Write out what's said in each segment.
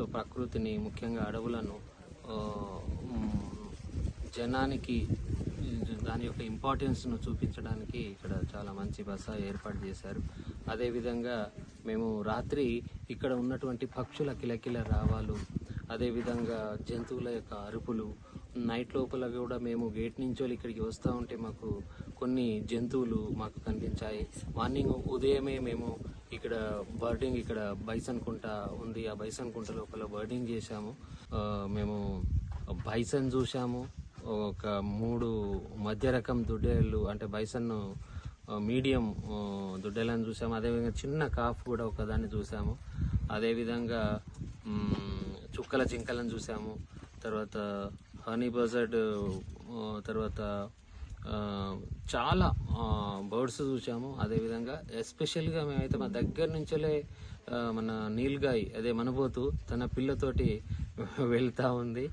So ప్రకృతిని ముఖ్యంగా అడవులను జనానికి దాని యొక్క ఇంపార్టెన్స్ను చూపించడానికి ఇక్కడ చాలా మంచి బస ఏర్పాటు చేశారు. అదేవిధంగా మేము రాత్రి ఇక్కడ ఉన్నటువంటి పక్షుల కిలకిల రావాలు అదేవిధంగా జంతువుల యొక్క అరుపులు నైట్ లోపల కూడా మేము గేట్ నుంచో ఇక్కడికి వస్తూ ఉంటే మాకు కొన్ని జంతువులు మాకు కనిపించాయి. మార్నింగ్ ఉదయమే మేము ఇక్కడ బర్డింగ్ ఇక్కడ బైసన్ కుంట ఉంది. ఆ బైసన్ కుంట లోపల బర్డింగ్ చేశాము. మేము బైసన్ చూసాము ఒక మూడు మధ్య రకం దుడ్డేళ్ళు అంటే బైసన్ మీడియం దుడ్డేళ్ళని దుడ్డెలను చూసాము అదేవిధంగా చిన్న కాఫ్ కూడా ఒకదాన్ని చూసాము అదేవిధంగా చుక్కల జింకలను చూసాము తర్వాత హనీ బజర్డ్ తర్వాత చాలా బర్డ్స్ చూసాము అదేవిధంగా ఎస్పెషల్గా మేమైతే మా దగ్గర నుంచే మన నీల్గాయ్ అదే మనబోతు తన పిల్లతోటి వెళ్తూ ఉంది.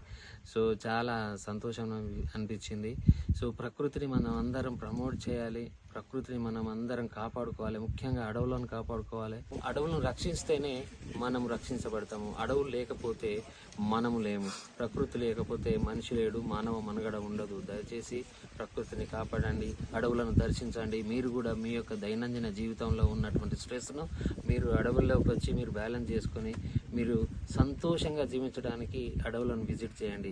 సో చాలా సంతోషం అనిపించింది. సో ప్రకృతిని మనం అందరం ప్రమోట్ చేయాలి. ప్రకృతిని మనం అందరం కాపాడుకోవాలి. ముఖ్యంగా అడవులను కాపాడుకోవాలి. అడవులను రక్షిస్తేనే మనం రక్షించబడతాము. అడవులు లేకపోతే మనము లేము. ప్రకృతి లేకపోతే మనిషి లేడు. మానవ మనుగడ ఉండదు. దయచేసి ప్రకృతిని కాపాడండి. అడవులను ఆలోచించండి. మీరు కూడా మీ యొక్క దైనందిన జీవితంలో ఉన్నటువంటి స్ట్రెస్ను మీరు అడవుల్లోకి వచ్చి మీరు బ్యాలెన్స్ చేసుకొని మీరు సంతోషంగా జీవించడానికి అడవులను విజిట్ చేయండి.